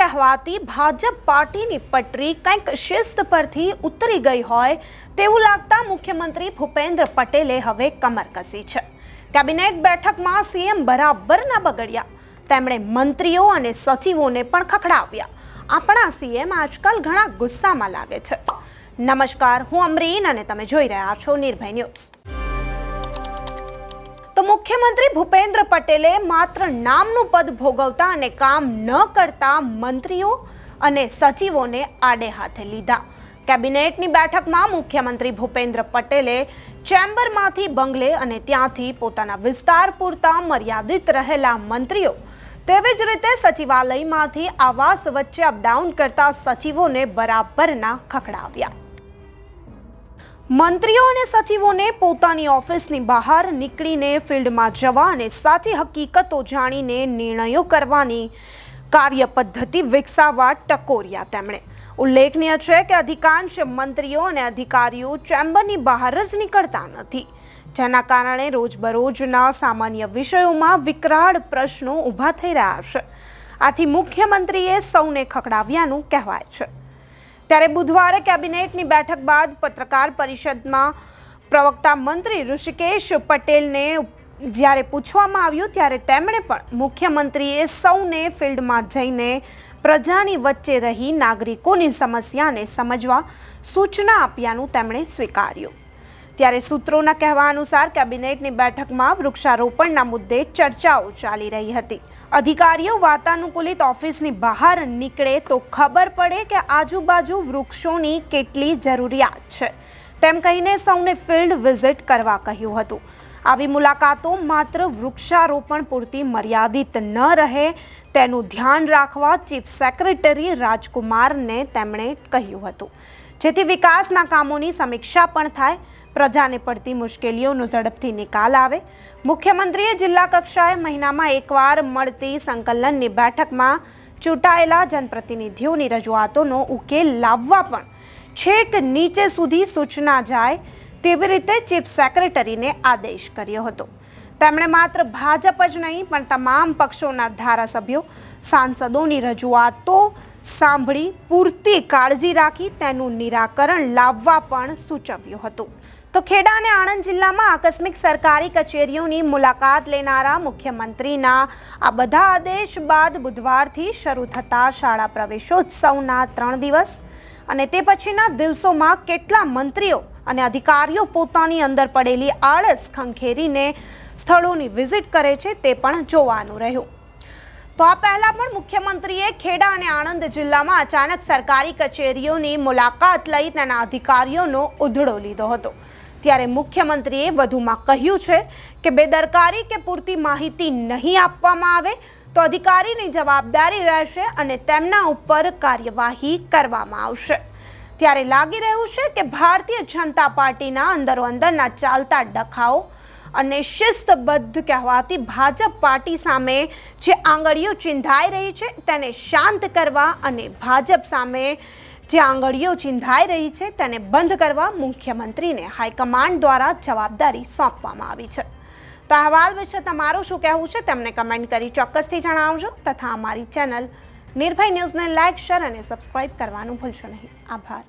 કહેવાતી ભાજપ પાર્ટીની પટરી કંઈક શિસ્ત પરથી ઉતરી ગઈ હોય તેવું લાગતા મુખ્યમંત્રી ભૂપેન્દ્ર પટેલે હવે કમર કસી છે. કેબિનેટ બેઠકમાં સીએમ બરાબર ના બગડ્યા. તેમણે મંત્રીઓ અને સચિવોને પણ ખખડાવ્યા. આપણા સીએમ આજકાલ ઘણા ગુસ્સામાં લાગે છે. નમસ્કાર, હું અમરીન અને તમે જોઈ રહ્યા છો નિર્ભય ન્યૂઝ. તો મુખ્યમંત્રી ભૂપેન્દ્ર પટેલે માત્ર નામનું પદ ભોગવતા અને કામ ન કરતા મંત્રીઓ અને સચિવોને આડે હાથે લીધા. કેબિનેટની બેઠકમાં મુખ્યમંત્રી ભૂપેન્દ્ર પટેલે ચેમ્બરમાંથી બંગલે અને ત્યાંથી પોતાના વિસ્તાર પૂરતા મર્યાદિત રહેલા મંત્રીઓ, તેવી જ રીતે સચિવાલયમાંથી આવાસ વચ્ચે અપડાઉન કરતા સચિવોને બરાબરના ખખડાવ્યા. મંત્રીઓ અને સચિવોને પોતાની ઓફિસની બહાર નીકળીને ફિલ્ડમાં જવા અને સાચી હકીકતો જાણીને નિર્ણયો કરવાની કાર્ય પદ્ધતિ વિકસાવવા ટકોર્યા તેમણે. ઉલ્લેખનીય છે કે અધિકાંશ મંત્રીઓ અને અધિકારીઓ ચેમ્બરની બહાર જ નીકળતા નથી. જેના કારણે રોજબરોજના સામાન્ય વિષયોમાં વિકરાળ પ્રશ્નો ઊભા થઈ રહ્યા છે. આથી મુખ્યમંત્રીએ સૌને ખખડાવ્યાનું કહેવાય છે. ત્યારે બુધવારે કેબિનેટની બેઠક બાદ પત્રકાર પરિષદમાં પ્રવક્તા મંત્રી ઋષિકેશ પટેલને જ્યારે પૂછવામાં આવ્યું ત્યારે તેમણે પણ મુખ્યમંત્રીએ સૌને ફિલ્ડમાં જઈને પ્રજાની વચ્ચે રહી નાગરિકોની સમસ્યાને સમજવા સૂચના આપ્યાનું તેમણે સ્વીકાર્યું. ત્યારે સૂત્રોના કહેવા અનુસાર કેબિનેટની બેઠકમાં વૃક્ષારોપણના મુદ્દે ચર્ચાઓ ચાલી રહી હતી. અધિકારીઓ વાતાનુકૂલિત ઓફિસની બહાર નીકળે તો ખબર પડે કે આજુબાજુ વૃક્ષોની કેટલી જરૂરિયાત છે. તેમ કહીને સૌને ફિલ્ડ વિઝિટ કરવા કહ્યું હતું. આવી મુલાકાતો માત્ર વૃક્ષારોપણ પૂરતી મર્યાદિત ન રહે, તેનું ધ્યાન રાખવા ચીફ સેક્રેટરી રાજકુમારને તેમણે કહ્યું હતું. જેથી વિકાસના કામોની સમીક્ષા પણ થાય. પ્રજાને પડતી મુશ્કેલીઓનો ઝડપથી નિકાલ આવે. મુખ્યમંત્રીએ જિલ્લા કક્ષાએ મહિનામાં એકવાર મળતી સંકલનની બેઠકમાં ચૂંટાયેલા જનપ્રતિનિધિઓની રજૂઆતોનો ઉકેલ લાવવા પણ છેક નીચે સુધી સૂચના જાય તેવી રીતે ચીફ સેક્રેટરીને આદેશ કર્યો હતો. તેમણે માત્ર ભાજપ જ નહીં, પણ તમામ પક્ષોના ધારાસભ્યો, સાંસદોની રજૂઆતો સાંભળી પૂરતી કાળજી રાખી તેનું નિરાકરણ લાવવા પણ સૂચવ્યું હતું. તો ખેડા અને આણંદ જિલ્લામાં આકસ્મિક સરકારી કચેરીઓની મુલાકાત લેનારા મુખ્યમંત્રીના આ બધા આદેશ બાદ બુધવારથી શરૂ થતા શાળા પ્રવેશોત્સવના ત્રણ દિવસ અને તે પછીના દિવસોમાં કેટલા મંત્રીઓ અને અધિકારીઓ પોતાની અંદર પડેલી આળસ ખંખેરીને સ્થળોની વિઝિટ કરે છે તે પણ જોવાનું રહ્યું. તો આ પહેલા પણ મુખ્યમંત્રીએ ખેડા અને આણંદ જિલ્લામાં અચાનક સરકારી કચેરીઓની મુલાકાત લઈ તેના અધિકારીઓનો ઉધડો લીધો હતો. ત્યારે મુખ્યમંત્રીએ વધુમાં કહ્યું છે કે બેદરકારી કે પૂરતી માહિતી નહીં આપવામાં આવે તો અધિકારીની જવાબદારી રહેશે અને તેમના ઉપર કાર્યવાહી કરવામાં આવશે. ત્યારે લાગી રહ્યું છે કે ભારતીય જનતા પાર્ટીના અંદરો અંદરના ચાલતા ડખાઓ અને શિસ્તબદ્ધ કહેવાતી ભાજપ પાર્ટી સામે જે આંગળીઓ ચિંધાઈ રહી છે, તેને શાંત કરવા અને ભાજપ સામે જે આંગળીઓ ચિંધાઈ રહી છે, તેને બંધ કરવા મુખ્યમંત્રીને હાઈકમાન્ડ દ્વારા જવાબદારી સોંપવામાં આવી છે. તો અહેવાલ વિશે તમારું શું કહેવું છે, તેમને કમેન્ટ કરી ચોક્કસથી જણાવજો તથા અમારી ચેનલ નિર્ભય ન્યૂઝને લાઇક શેર અને સબસ્ક્રાઇબ કરવાનું ભૂલશો નહીં. આભાર.